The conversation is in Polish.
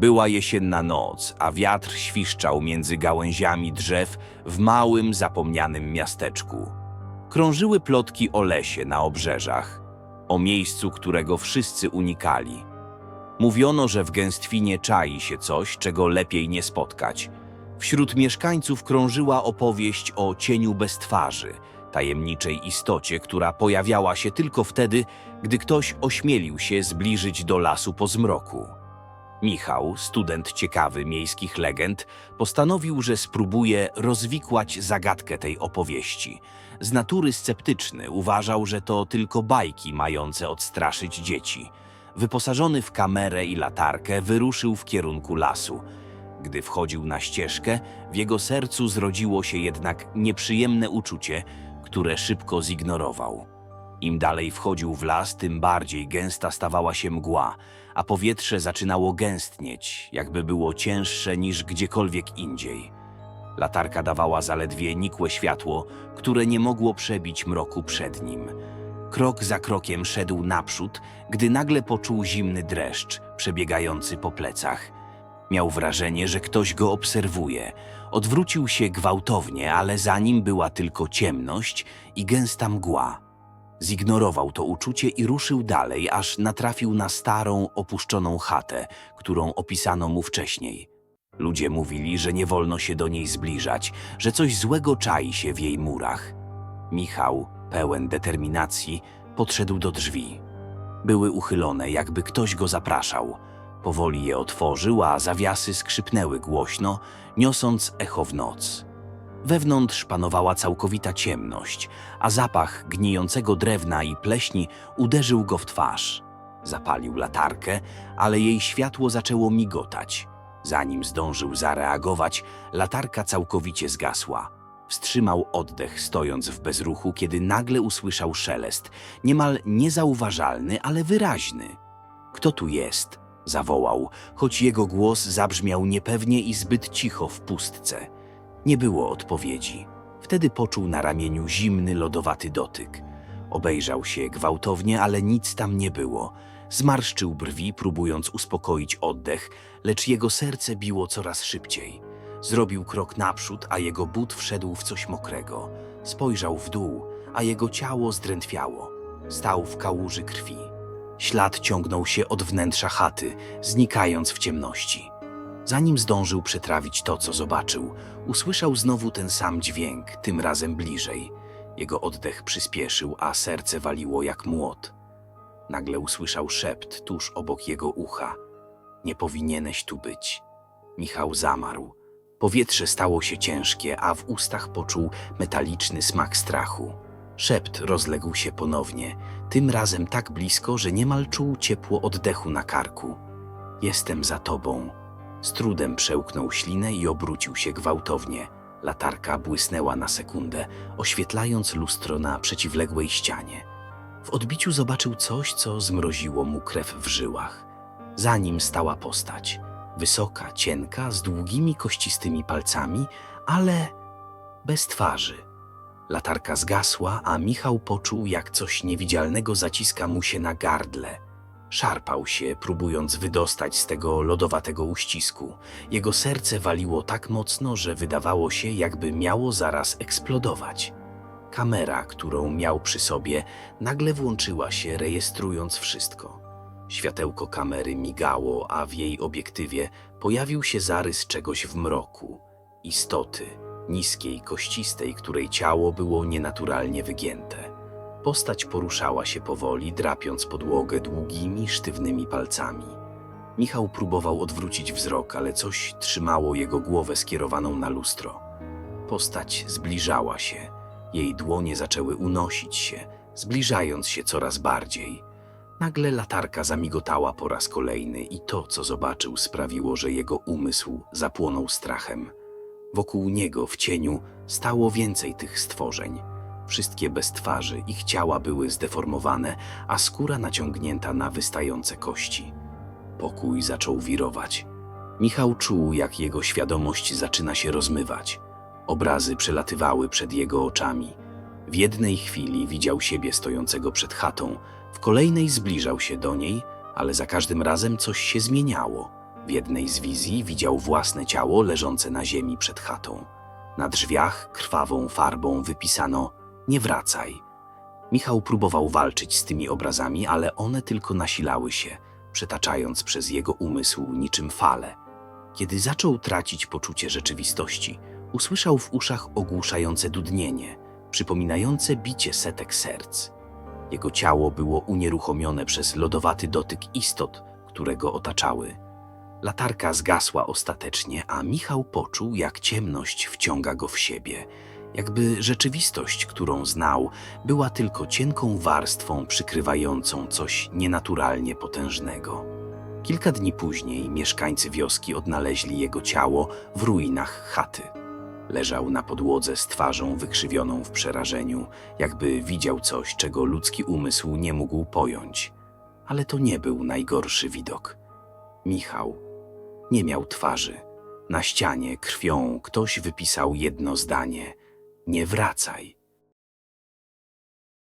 Była jesienna noc, a wiatr świszczał między gałęziami drzew w małym, zapomnianym miasteczku. Krążyły plotki o lesie na obrzeżach, o miejscu, którego wszyscy unikali. Mówiono, że w gęstwinie czai się coś, czego lepiej nie spotkać. Wśród mieszkańców krążyła opowieść o cieniu bez twarzy, tajemniczej istocie, która pojawiała się tylko wtedy, gdy ktoś ośmielił się zbliżyć do lasu po zmroku. Michał, student ciekawy miejskich legend, postanowił, że spróbuje rozwikłać zagadkę tej opowieści. Z natury sceptyczny uważał, że to tylko bajki mające odstraszyć dzieci. Wyposażony w kamerę i latarkę, wyruszył w kierunku lasu. Gdy wchodził na ścieżkę, w jego sercu zrodziło się jednak nieprzyjemne uczucie, które szybko zignorował. Im dalej wchodził w las, tym bardziej gęsta stawała się mgła, a powietrze zaczynało gęstnieć, jakby było cięższe niż gdziekolwiek indziej. Latarka dawała zaledwie nikłe światło, które nie mogło przebić mroku przed nim. Krok za krokiem szedł naprzód, gdy nagle poczuł zimny dreszcz przebiegający po plecach. Miał wrażenie, że ktoś go obserwuje. Odwrócił się gwałtownie, ale za nim była tylko ciemność i gęsta mgła. Zignorował to uczucie i ruszył dalej, aż natrafił na starą, opuszczoną chatę, którą opisano mu wcześniej. Ludzie mówili, że nie wolno się do niej zbliżać, że coś złego czai się w jej murach. Michał, pełen determinacji, podszedł do drzwi. Były uchylone, jakby ktoś go zapraszał. Powoli je otworzył, a zawiasy skrzypnęły głośno, niosąc echo w noc. Wewnątrz panowała całkowita ciemność, a zapach gnijącego drewna i pleśni uderzył go w twarz. Zapalił latarkę, ale jej światło zaczęło migotać. Zanim zdążył zareagować, latarka całkowicie zgasła. Wstrzymał oddech, stojąc w bezruchu, kiedy nagle usłyszał szelest, niemal niezauważalny, ale wyraźny. Kto tu jest? zawołał, choć jego głos zabrzmiał niepewnie i zbyt cicho w pustce. Nie było odpowiedzi. Wtedy poczuł na ramieniu zimny, lodowaty dotyk. Obejrzał się gwałtownie, ale nic tam nie było. Zmarszczył brwi, próbując uspokoić oddech, lecz jego serce biło coraz szybciej. Zrobił krok naprzód, a jego but wszedł w coś mokrego. Spojrzał w dół, a jego ciało zdrętwiało. Stał w kałuży krwi. Ślad ciągnął się od wnętrza chaty, znikając w ciemności. Zanim zdążył przetrawić to, co zobaczył, usłyszał znowu ten sam dźwięk, tym razem bliżej. Jego oddech przyspieszył, a serce waliło jak młot. Nagle usłyszał szept tuż obok jego ucha. Nie powinieneś tu być. Michał zamarł. Powietrze stało się ciężkie, a w ustach poczuł metaliczny smak strachu. Szept rozległ się ponownie, tym razem tak blisko, że niemal czuł ciepło oddechu na karku. Jestem za tobą. Z trudem przełknął ślinę i obrócił się gwałtownie. Latarka błysnęła na sekundę, oświetlając lustro na przeciwległej ścianie. W odbiciu zobaczył coś, co zmroziło mu krew w żyłach. Za nim stała postać. Wysoka, cienka, z długimi kościstymi palcami, ale bez twarzy. Latarka zgasła, a Michał poczuł, jak coś niewidzialnego zaciska mu się na gardle. Szarpał się, próbując wydostać z tego lodowatego uścisku. Jego serce waliło tak mocno, że wydawało się, jakby miało zaraz eksplodować. Kamera, którą miał przy sobie, nagle włączyła się, rejestrując wszystko. Światełko kamery migało, a w jej obiektywie pojawił się zarys czegoś w mroku. Istoty, niskiej, kościstej, której ciało było nienaturalnie wygięte. Postać poruszała się powoli, drapiąc podłogę długimi, sztywnymi palcami. Michał próbował odwrócić wzrok, ale coś trzymało jego głowę skierowaną na lustro. Postać zbliżała się. Jej dłonie zaczęły unosić się, zbliżając się coraz bardziej. Nagle latarka zamigotała po raz kolejny i to, co zobaczył, sprawiło, że jego umysł zapłonął strachem. Wokół niego w cieniu stało więcej tych stworzeń. Wszystkie bez twarzy, ich ciała były zdeformowane, a skóra naciągnięta na wystające kości. Pokój zaczął wirować. Michał czuł, jak jego świadomość zaczyna się rozmywać. Obrazy przelatywały przed jego oczami. W jednej chwili widział siebie stojącego przed chatą, w kolejnej zbliżał się do niej, ale za każdym razem coś się zmieniało. W jednej z wizji widział własne ciało leżące na ziemi przed chatą. Na drzwiach krwawą farbą wypisano Nie wracaj. Michał próbował walczyć z tymi obrazami, ale one tylko nasilały się, przetaczając przez jego umysł niczym fale. Kiedy zaczął tracić poczucie rzeczywistości, usłyszał w uszach ogłuszające dudnienie, przypominające bicie setek serc. Jego ciało było unieruchomione przez lodowaty dotyk istot, które go otaczały. Latarka zgasła ostatecznie, a Michał poczuł, jak ciemność wciąga go w siebie, jakby rzeczywistość, którą znał, była tylko cienką warstwą przykrywającą coś nienaturalnie potężnego. Kilka dni później mieszkańcy wioski odnaleźli jego ciało w ruinach chaty. Leżał na podłodze z twarzą wykrzywioną w przerażeniu, jakby widział coś, czego ludzki umysł nie mógł pojąć. Ale to nie był najgorszy widok. Michał nie miał twarzy. Na ścianie krwią ktoś wypisał jedno zdanie: Nie wracaj.